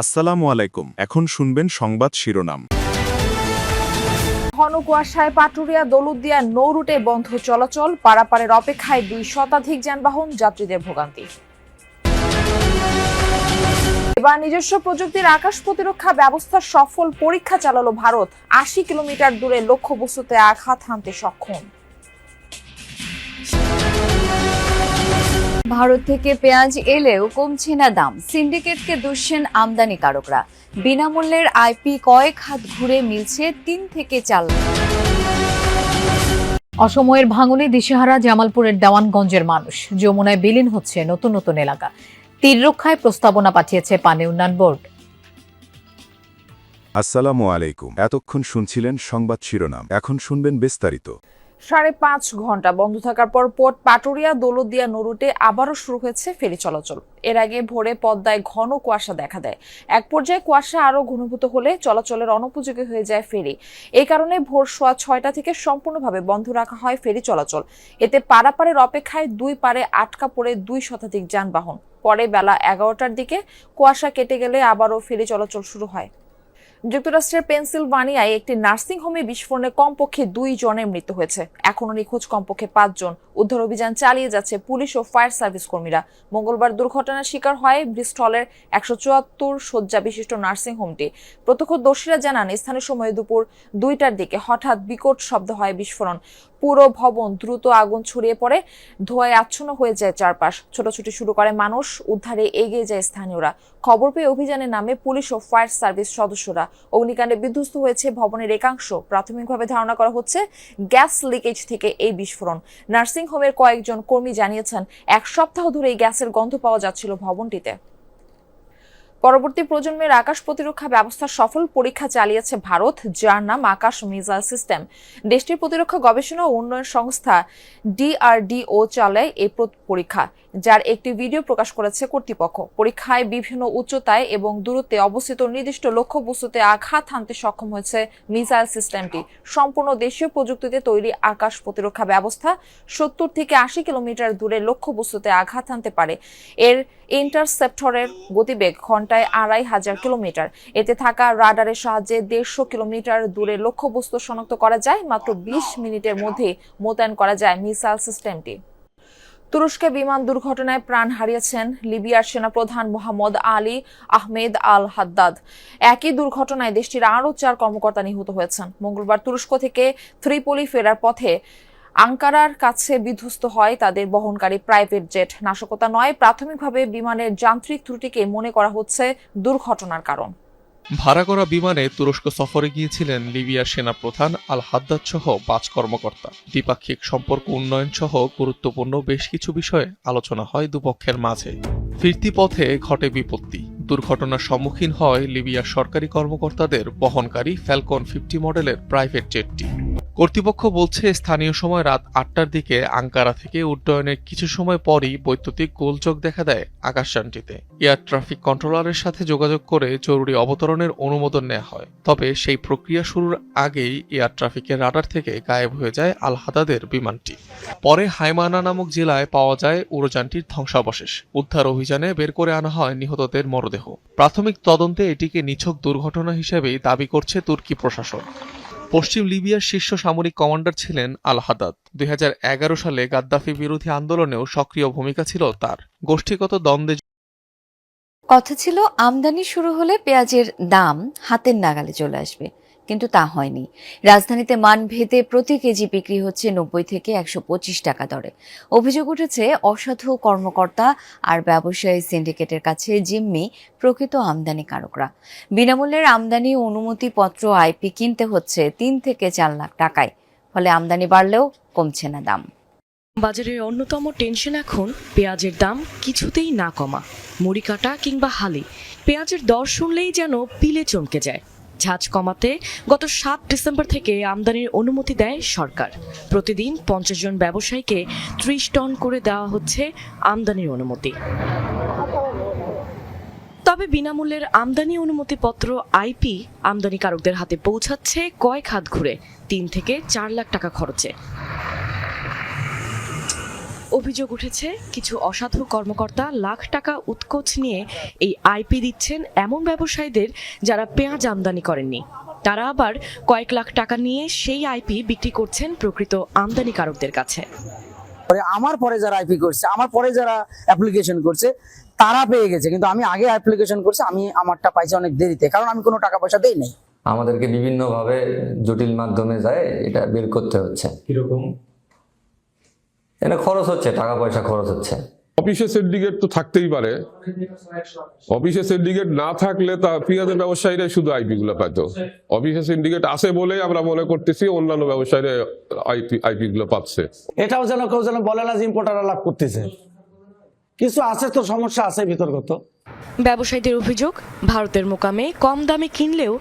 আসসালামু আলাইকুম। এখন শুনবেন সংবাদ শিরোনাম। ঘন কুয়াশায় পাটুরিয়া, দৌলতদিয়া নৌ রুটে বন্ধ চলাচল, পারাপারের অপেক্ষায় দুই শতাধিক যানবাহন, যাত্রীদের ভোগান্তি। এবার নিজস্ব প্রযুক্তির আকাশ প্রতিরক্ষা ব্যবস্থার সফল পরীক্ষা চালালো ভারত। আশি কিলোমিটার দূরে লক্ষ্যবস্তুতে আঘাত হানতে সক্ষম। ভারত থেকে পেঁয়াজ এলেও কমছে না দাম। সিন্ডিকেটকে দুষছেন আমদানিকারকরা। বিনামূল্যের আইপি কয়েক হাত ঘুরে মিলছে তিন থেকে চার অসময়ের ভাঙনে দিশেহারা জামালপুরের দেওয়ানগঞ্জের মানুষ। যমুনায় বিলীন হচ্ছে নতুন নতুন এলাকা। তীর রক্ষায় প্রস্তাবনা পাঠিয়েছে পানি উন্নয়ন বোর্ড। আসসালামু আলাইকুম। এতক্ষণ শুনছিলেন সংবাদ শিরোনাম। এখন শুনবেন বিস্তারিত। সাড়ে পাঁচ ঘণ্টা বন্ধ থাকার পর পোর্ট পাটুরিয়া, দৌলতদিয়া, নৌরুটে আবারও শুরু হয়েছে ফেরি চলাচল। এর আগে ভোরে পদ্মায় ঘন কুয়াশা দেখা দেয়। এক পর্যায়ে কুয়াশা আরও ঘনীভূত হলে চলাচলের অনুপযোগী হয়ে যায় ফেরি। এই কারণে ভোর সোয়া ছয়টা থেকে সম্পূর্ণভাবে বন্ধ রাখা হয় ফেরি চলাচল। এতে পারাপারের অপেক্ষায় দুই পারে আটকা পড়ে দুই শতাধিক যানবাহন। পরে বেলা এগারোটার দিকে কুয়াশা কেটে গেলে আবারও ফেরি চলাচল শুরু হয়। যুক্তরাষ্ট্রের পেনসিলভানিয়ায় একটি নার্সিং হোমে বিস্ফোরণে কমপক্ষে দুই জনের মৃত্যু হয়েছে। এখনও নিখোঁজ কমপক্ষে পাঁচজন উদ্ধার অভিযান চালিয়ে যাচ্ছে পুলিশ ও ফায়ার সার্ভিস কর্মীরা। মঙ্গলবার দুর্ঘটনার শিকার হয় ব্রিস্টলের একশো চুয়াত্তর শয্যা বিশিষ্ট নার্সিং হোমটি। প্রত্যক্ষদর্শীরা জানান, স্থানীয় সময় দুপুর দুইটার দিকে হঠাৎ বিকট শব্দ হয় বিস্ফোরণ। পুরো ভবন দ্রুত আগুন ছড়িয়ে পড়ে, ধোঁয়ায় আচ্ছন্ন হয়ে যায় চারপাশ। ছোটাছুটি শুরু করে মানুষ, উদ্ধারে এগিয়ে যায় স্থানীয়রা। খবর পেয়ে অভিযানে নামে পুলিশ ও ফায়ার সার্ভিস সদস্যরা অগ্নিকাণ্ডে বিধ্বস্ত হয়েছে ভবনের একাংশ। প্রাথমিকভাবে ধারণা করা হচ্ছে গ্যাস লিকেজ থেকে এই বিস্ফোরণ। নার্সিংহোমের কয়েকজন কর্মী জানিয়েছেন, এক সপ্তাহ ধরে এই গ্যাসের গন্ধ পাওয়া যাচ্ছিল ভবনটিতে। পরবর্তী প্রজন্মের আকাশ প্রতিরক্ষা ব্যবস্থার সফল পরীক্ষা চালিয়েছে ভারত, যার নাম আকাশ মিসাইল সিস্টেম। দেশটির প্রতিরক্ষা গবেষণা ও উন্নয়ন সংস্থা ডিআরডিও চালায় এই পরীক্ষা, যার একটি ভিডিও প্রকাশ করেছে কর্তৃপক্ষ। পরীক্ষায় বিভিন্ন উচ্চতায় এবং দূরত্বে অবস্থিত নির্দিষ্ট লক্ষ্যবস্তুতে আঘাত হানতে সক্ষম হয়েছে মিসাইল সিস্টেমটি। সম্পূর্ণ দেশীয় প্রযুক্তিতে তৈরি আকাশ প্রতিরক্ষা ব্যবস্থা সত্তর থেকে আশি কিলোমিটার দূরে লক্ষ্যবস্তুতে আঘাত হানতে পারে। এর ইন্টারসেপ্টরের গতিবেগ ঘন্টায় আড়াই হাজার কিলোমিটার। এতে থাকা রাডারের সাহায্যে দেড়শো কিলোমিটার দূরে লক্ষ্যবস্তু শনাক্ত করা যায়। মাত্র বিশ মিনিটের মধ্যে মোতায়েন করা যায় মিসাইল সিস্টেমটি। তুরস্কে বিমান দুর্ঘটনায় প্রাণ হারিয়েছেন লিবিয়ার সেনাপ্রধান মোহাম্মদ আলী আহমেদ আল হাদ্দাদ একই দুর্ঘটনায় দেশটির আরও চার কর্মকর্তা নিহত হয়েছেন। মঙ্গলবার তুরস্ক থেকে ত্রিপলি ফেরার পথে আঙ্কারার কাছে বিধ্বস্ত হয় তাদের বহনকারী প্রাইভেট জেট। নাশকতা নয়, প্রাথমিকভাবে বিমানের যান্ত্রিক ত্রুটিকে মনে করা হচ্ছে দুর্ঘটনার কারণ। ভাড়া করা বিমানে তুরস্ক সফরে গিয়েছিলেন লিবিয়ার সেনাপ্রধান আল হাদ্দাদ সহ পাঁচ কর্মকর্তা। দ্বিপাক্ষিক সম্পর্ক উন্নয়ন সহ গুরুত্বপূর্ণ বেশ কিছু বিষয়ে আলোচনা হয় দুপক্ষের মাঝে। ফিরতি পথে ঘটে বিপত্তি। দুর্ঘটনার সম্মুখীন হয় লিবিয়ার সরকারি কর্মকর্তাদের বহনকারী ফ্যালকন ফিফটি মডেলের প্রাইভেট জেটটি। কর্তৃপক্ষ বলছে, স্থানীয় সময় রাত আটটার দিকে আঙ্কারা থেকে উড্ডয়নের কিছু সময় পরই বৈদ্যুতিক গোলযোগ দেখা দেয় আকাশযানটিতে। এয়ার ট্রাফিক কন্ট্রোলারের সাথে যোগাযোগ করে জরুরি অবতরণের অনুমোদন নেওয়া হয়। তবে সেই প্রক্রিয়া শুরুর আগেই এয়ার ট্রাফিকের রাডার থেকে গায়েব হয়ে যায় আল হাদাদের বিমানটি। পরে হাইমানা নামক জেলায় পাওয়া যায় উড়োযানটির ধ্বংসাবশেষ। উদ্ধার অভিযানে বের করে আনা হয় নিহতদের মরদেহ। প্রাথমিক তদন্তে এটিকে নিছক দুর্ঘটনা হিসেবেই দাবি করছে তুর্কি প্রশাসন। পশ্চিম লিবিয়ার শীর্ষ সামরিক কমান্ডার ছিলেন আল হাদাদ দুই সালে গাদ্দাফি বিরোধী আন্দোলনেও সক্রিয় ভূমিকা ছিল তার। গোষ্ঠীগত দ্বন্দ্বে কথা ছিল, আমদানি শুরু হলে পেঁয়াজের দাম হাতের নাগালে চলে আসবে। কিন্তু তা হয়নি। রাজধানীতে মান ভেদে প্রতি কেজি বিক্রি হচ্ছে নব্বই থেকে একশো পঁচিশ টাকা দরে। অভিযোগ উঠেছে, অসাধু কর্মকর্তা আর ব্যবসায়ী সিন্ডিকেটের কাছে জিম্মি প্রকৃত আমদানিকারকরা। বিনামূল্যের আমদানি অনুমতিপত্র আইপি কিনতে হচ্ছে তিন থেকে চার লাখ টাকায়। ফলে আমদানি বাড়লেও কমছে না দাম। বাজারের অন্যতম টেনশন এখন, পেঁয়াজের দাম কিছুতেই না কমা। মুড়ি কাটা কিংবা হালি, পেঁয়াজের দর শুনলেই যেন পিলে চমকে যায়। ঝাঁজ কমাতে গত সাত ডিসেম্বর থেকে আমদানির অনুমতি দেয় সরকার। প্রতিদিন পঞ্চাশ জন ব্যবসায়ীকে ত্রিশ টন করে দেওয়া হচ্ছে আমদানির অনুমতি। তবে বিনামূল্যের আমদানি অনুমতিপত্র আইপি আমদানিকারকদের হাতে পৌঁছাচ্ছে কয়েক হাত ঘুরে। তিন থেকে চার লাখ টাকা খরচে। অভিযোগ উঠেছে কিছু অসাধু কর্মকর্তা লাখ টাকা উৎকোচ নিয়ে এই আইপি দিচ্ছেন এমন ব্যবসায়ীদের যারা পেঁয়াজ আমদানি করেননি। তারা আবার কয়েক লাখ টাকা নিয়ে সেই আইপি বিক্রি করছেন প্রকৃত আমদানিকারকদের কাছে। পরে আমার পরে যারা আইপি করছে আমার পরে যারা অ্যাপ্লিকেশন করছে তারা পেয়ে গেছে। কিন্তু আমি আগে অ্যাপ্লিকেশন করছি আমি আমারটা পাইছি অনেক দেরিতে কারণ আমি কোনো টাকা পয়সা দেই নাই। আমাদেরকে বিভিন্নভাবে জটিল মাধ্যমে যায় এটা বের করতে হচ্ছে। কীরকম? এটা খরচ হচ্ছে টাকা পয়সা খরচ হচ্ছে। অফিসে সিন্ডিকেট তো থাকতেই পারে। অফিসে সিন্ডিকেট না থাকলে তা পেঁয়াজের ব্যবসায়ীরা শুধু আইপি গুলো পাইতো। অফিসে সিন্ডিকেট আছে বলেই আমরা মনে করতেছি অন্যান্য ব্যবসায়ীরা আইপি আইপি গুলো পাচ্ছে। এটাও যেন কেউ যেন বলে না যে ইম্পোর্টাররা লাভ করতেছে। কিছু আছে তো সমস্যা আছে বিতর্কত ব্যবসায়ীদের অভিযোগ ভারতের মোকামে কম দামে কিনলেও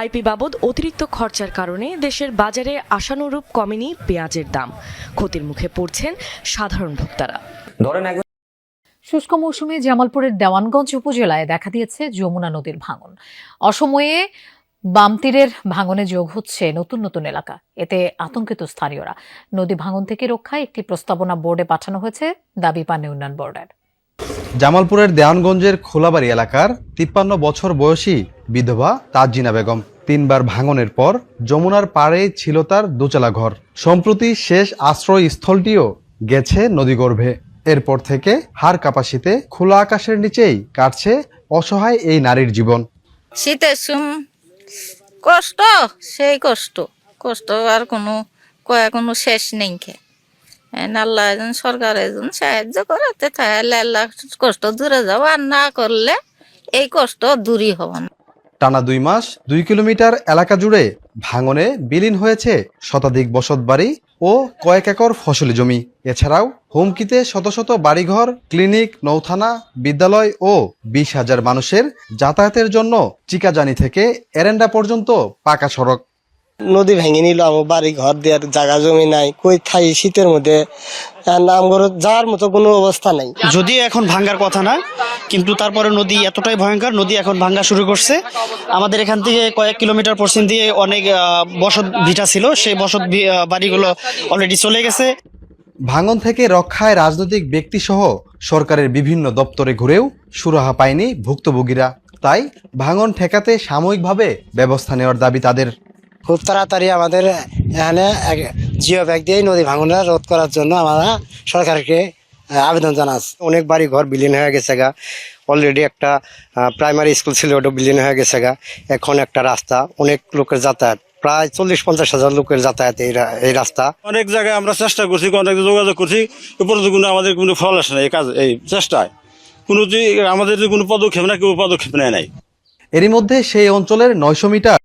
আইপি বাবদ অতিরিক্ত খরচার কারণে দেশের বাজারে আশানুরূপ কমেনি পেঁয়াজের দাম। ক্ষতির মুখে পড়ছেন সাধারণ ভোক্তারা। ধরেন শুষ্ক মৌসুমে জামালপুরের দেওয়ানগঞ্জ উপজেলায় দেখা দিয়েছে যমুনা নদীর ভাঙন। অসময়ে বামতীরের ভাঙনে যোগ হচ্ছে নতুন নতুন এলাকা। এতে আতঙ্কিত স্থানীয়রা। নদী ভাঙন থেকে রক্ষায় একটি প্রস্তাবনা বোর্ডে পাঠানো হয়েছে দাবি পানি উন্নয়ন বোর্ডের। জামালপুরের দেওয়ানগঞ্জের খোলাবাড়ি এলাকার তিপ্পান্ন বছর বয়সী বিধবা তাজিনা বেগম তিনবার ভাঙনের পর যমুনার পাড়ে ছিল তার দোচালা ঘর। সম্প্রতি শেষ আশ্রয়স্থলটিও গেছে নদীগর্ভে। এরপর থেকে হার কাপাসিতে খোলা আকাশের নিচেই কাটছে অসহায় এই নারীর জীবন। শীতের সুম, কষ্ট, সেই কষ্ট। কষ্ট আর কোনো কোনো শেষ নেই আল্লাহ একজন সরকার একজন সাহায্য করাতে তাহলে কষ্ট দূরে যাও, আর না করলে এই কষ্ট দূরই হবে না। টানা দুই মাস, দুই কিলোমিটার এলাকা জুড়ে ভাঙনে বিলীন হয়েছে শতাধিক বসতবাড়ি ও কয়েক একর ফসলি জমি। এছাড়াও হুমকিতে শত শত বাড়িঘর, ক্লিনিক, নৌথানা, বিদ্যালয় ও বিশ হাজার মানুষের যাতায়াতের জন্য চিকাজানি থেকে এরেন্ডা পর্যন্ত পাকা সড়ক। নদী ভেঙে নিল আমার বাড়ি ঘর দেওয়ার জায়গা জমি নাই। কই থাই শীতের মধ্যে নাম যাওয়ার মতো কোনো অবস্থা নাই। যদিও এখন ভাঙ্গার কথা না কিন্তু তারপরে নদী এতটাই ভয়ঙ্কর নদী এখন ভাঙ্গা শুরু করছে। আমাদের এখান থেকে কয়েক কিলোমিটার পশ্চিম দিয়ে অনেক বসত ভিটা ছিল সেই বসত ভি- বাড়িগুলো অলরেডি চলে গেছে। ভাঙন থেকে রক্ষায় রাজনৈতিক ব্যক্তিসহ সরকারের বিভিন্ন দপ্তরে ঘুরেও সুরাহা পায়নি ভুক্তভোগীরা। তাই ভাঙন ঠেকাতে সাময়িকভাবে ব্যবস্থা নেওয়ার দাবি তাদের। খুব তাড়াতাড়ি আমাদের এখানে এক- জিও ব্যাগ দিয়ে নদী ভাঙনটা রোধ করার জন্য আমরা সরকারকে আবেদন জানাচ্ছি অনেক বাড়ি ঘর বিলীন হয়ে গেছে গা। অলরেডি একটা প্রাইমারি স্কুল ছিল ওটা বিলীন হয়ে গেছে গা। এখন একটা রাস্তা অনেক লোকের যাতায়াত। প্রায় চল্লিশ পঞ্চাশ হাজার লোকের যাতায়াত এই এই রাস্তা। অনেক জায়গায় আমরা চেষ্টা করছি অনেক যোগাযোগ করছি। এরপরে কোনো আমাদের কোনো ফল আসে না এই কাজ এই চেষ্টায়। কোনো যে আমাদের যে কোনো পদক্ষেপ না কেউ পদক্ষেপ নেয় নাই। এরই মধ্যে সেই অঞ্চলের নয়শো মিটার